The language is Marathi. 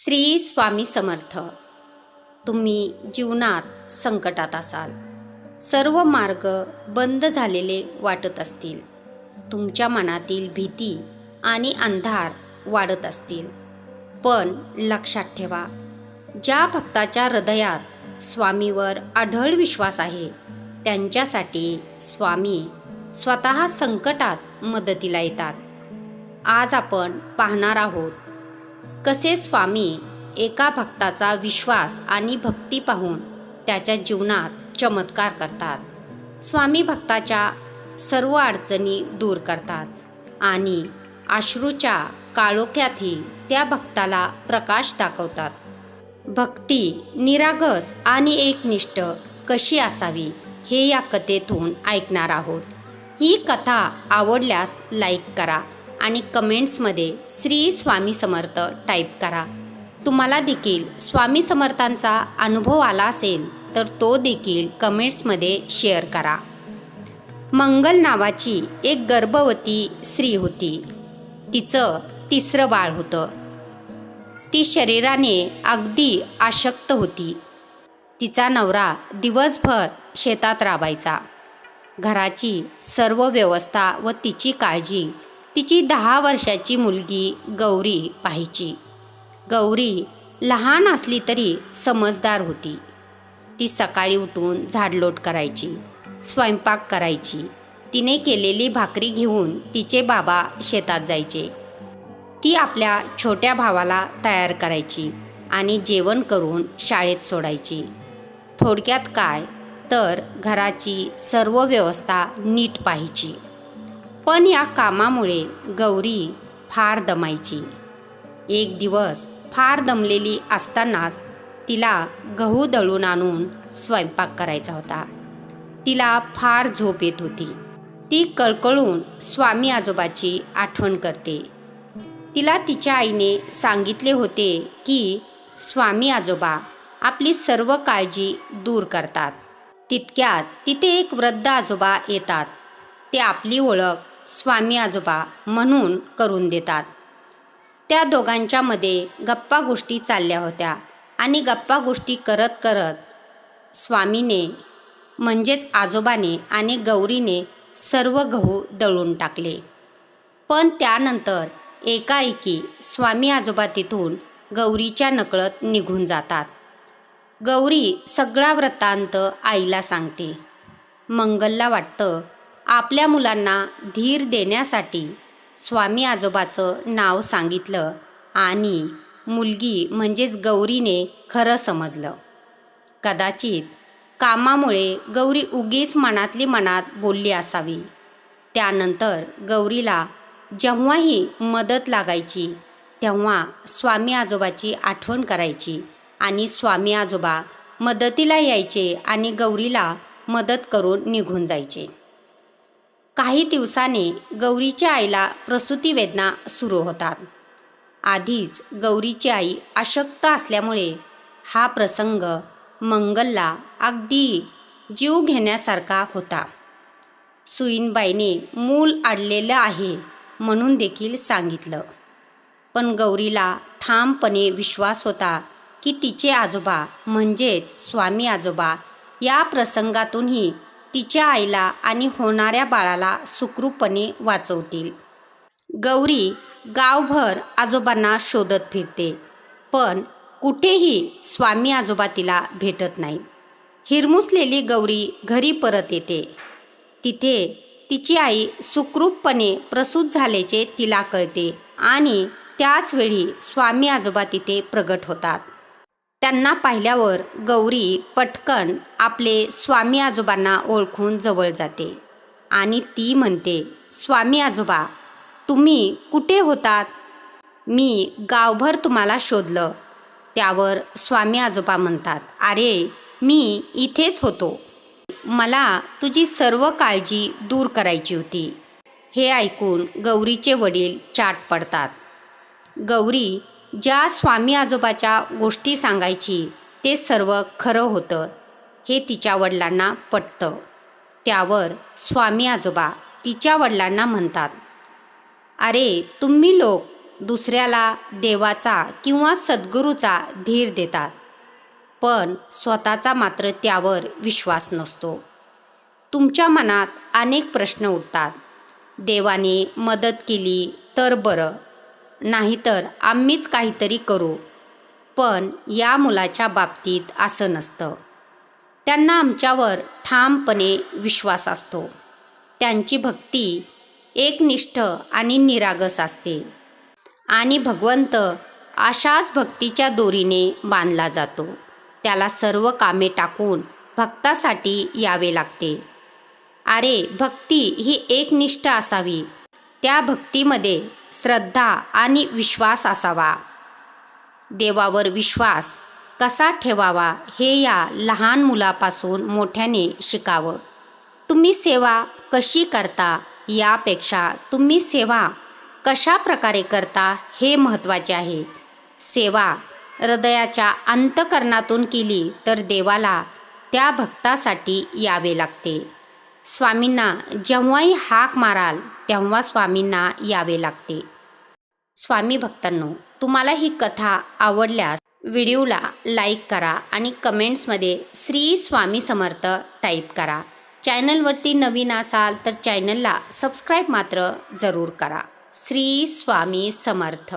श्री स्वामी समर्थ तुम्ही जीवनात संकटात असाल. सर्व मार्ग बंद झालेले वाटत असतील. तुमच्या मनातील भीती आणि अंधार वाढत असतील. पण लक्षात ठेवा ज्या भक्ताच्या हृदयात स्वामीवर आढळ विश्वास आहे त्यांच्यासाठी स्वामी स्वतः संकटात मदतीला येतात. आज आपण पाहणार आहोत कसे स्वामी एका भक्ताचा विश्वास आणि भक्ती पाहून त्याच्या जीवनात चमत्कार करतात? स्वामी भक्ताच्या सर्व अडचणी दूर करतात आणि अश्रूच्या काळोख्यातही त्या भक्ताला प्रकाश दाखवतात. भक्ती निरागस आणि एकनिष्ठ कशी असावी हे या कथेतून ऐकणार आहोत. ही कथा आवडल्यास लाईक करा आणि कमेंट्समध्ये श्री स्वामी समर्थ टाईप करा. तुम्हाला देखील स्वामी समर्थांचा अनुभव आला असेल तर तो देखील कमेंट्समध्ये शेअर करा. मंगल नावाची एक गर्भवती स्त्री होती. तिचं तिसरं बाळ होतं. ती शरीराने अगदी आशक्त होती. तिचा नवरा दिवसभर शेतात राबायचा. घराची सर्व व्यवस्था व तिची काळजी तिची दहा वर्षाची मुलगी गौरी पाहायची. गौरी लहान असली तरी समजदार होती. ती सकाळी उठून झाडलोट करायची स्वयंपाक करायची. तिने केलेली भाकरी घेऊन तिचे बाबा शेतात जायचे. ती आपल्या छोट्या भावाला तयार करायची आणि जेवण करून शाळेत सोडायची. थोडक्यात काय? तर घराची सर्व व्यवस्था नीट पाहायची. पण या कामामुळे गौरी फार दमायची. एक दिवस फार दमलेली असतानाच तिला गहू दळून आणून स्वयंपाक करायचा होता. तिला फार झोप येत होती. ती कळकळून स्वामी आजोबाची आठवण करते. तिला तिच्या आईने सांगितले होते की स्वामी आजोबा आपली सर्व काळजी दूर करतात. तितक्यात तिथे एक वृद्ध आजोबा येतात. ते आपली ओळख स्वामी आजोबा म्हणून करून देतात. त्या दोघांच्यामध्ये गप्पा गोष्टी चालल्या होत्या आणि गप्पा गोष्टी करत करत स्वामीने म्हणजेच आजोबाने आणि गौरीने सर्व गहू दळून टाकले. पण त्यानंतर एकाएकी स्वामी आजोबा तिथून गौरीच्या नकळत निघून जातात. गौरी सगळा वृत्तांत आईला सांगते. मंगलला वाटतं आपल्या मुलांना धीर देण्यासाठी स्वामी आजोबाचं नाव सांगितलं आणि मुलगी म्हणजेच गौरीने खरं समजलं. कदाचित कामामुळे गौरी उगीच मनातली मनात बोलली असावी. त्यानंतर गौरीला जेव्हाही मदत लागायची तेव्हा स्वामी आजोबाची आठवण करायची आणि स्वामी आजोबा मदतीला यायचे आणि गौरीला मदत करून निघून जायचे. काही दिवसाने गौरीच्या आईला प्रसूती वेदना सुरू होतात. आधीच गौरीची आई अशक्त असल्यामुळे हा प्रसंग मंगलला अगदी जीव घेण्यासारखा होता. सुईनबाईने मूल अडलेलं आहे म्हणून देखील सांगितलं. पण गौरीला ठामपणे विश्वास होता की तिचे आजोबा म्हणजेच स्वामी आजोबा या प्रसंगातूनही तिच्या आईला आणि होणाऱ्या बाळाला सुखरूपपणे वाचवतील. गौरी गावभर आजोबांना शोधत फिरते पण कुठेही स्वामी आजोबा तिला भेटत नाहीत. हिरमुसलेली गौरी घरी परत येते. तिथे तिची आई सुखरूपपणे प्रसूत झाल्याचे तिला कळते आणि त्याचवेळी स्वामी आजोबा तिथे प्रगट होतात. त्यांना पाहिल्यावर गौरी पटकन आपले स्वामी आजोबांना ओळखून जवळ जाते आणि ती म्हणते स्वामी आजोबा तुम्ही कुठे होतात? मी गावभर तुम्हाला शोधलं. त्यावर स्वामी आजोबा म्हणतात अरे मी इथेच होतो. मला तुझी सर्व काळजी दूर करायची होती. हे ऐकून गौरीचे वडील चाट पडतात. गौरी ज्या स्वामी आजोबाच्या गोष्टी सांगायची ते सर्व खरं होतं हे तिच्या वडिलांना पटतं. त्यावर स्वामी आजोबा तिच्या वडिलांना म्हणतात अरे तुम्ही लोक दुसऱ्याला देवाचा किंवा सद्गुरूचा धीर देतात पण स्वतःचा मात्र त्यावर विश्वास नसतो. तुमच्या मनात अनेक प्रश्न उठतात. देवाने मदत केली तर बरं नाहीतर आम्हीच काहीतरी करू. पण या मुलाच्या बाबतीत असं नसतं. त्यांना आमच्यावर ठामपणे विश्वास असतो. त्यांची भक्ती एकनिष्ठ आणि निरागस असते. आणि भगवंत अशाच भक्तीच्या दोरीने बांधला जातो. त्याला सर्व कामे टाकून भक्तासाठी यावे लागते. अरे भक्ती ही एकनिष्ठ असावी. त्या भक्तीमध्ये श्रद्धा आणि विश्वास असावा. देवावर विश्वास कसा ठेवावा हे या लहान मुलापासून मोठ्याने शिकावं. तुम्ही सेवा कशी करता यापेक्षा तुम्ही सेवा कशा प्रकारे करता हे महत्त्वाचे आहे. सेवा हृदयाच्या अंतकरणातून केली तर देवाला त्या भक्तासाठी यावे लागते. स्वामींना जेव्हाही हाक माराल तेव्हा स्वामींना यावे लागते. स्वामी भक्तांनो तुम्हाला ही कथा आवडल्यास व्हिडिओला लाईक करा आणि कमेंट्समध्ये श्री स्वामी समर्थ टाईप करा. चॅनलवरती नवीन असाल तर चॅनलला सबस्क्राईब मात्र जरूर करा. श्री स्वामी समर्थ.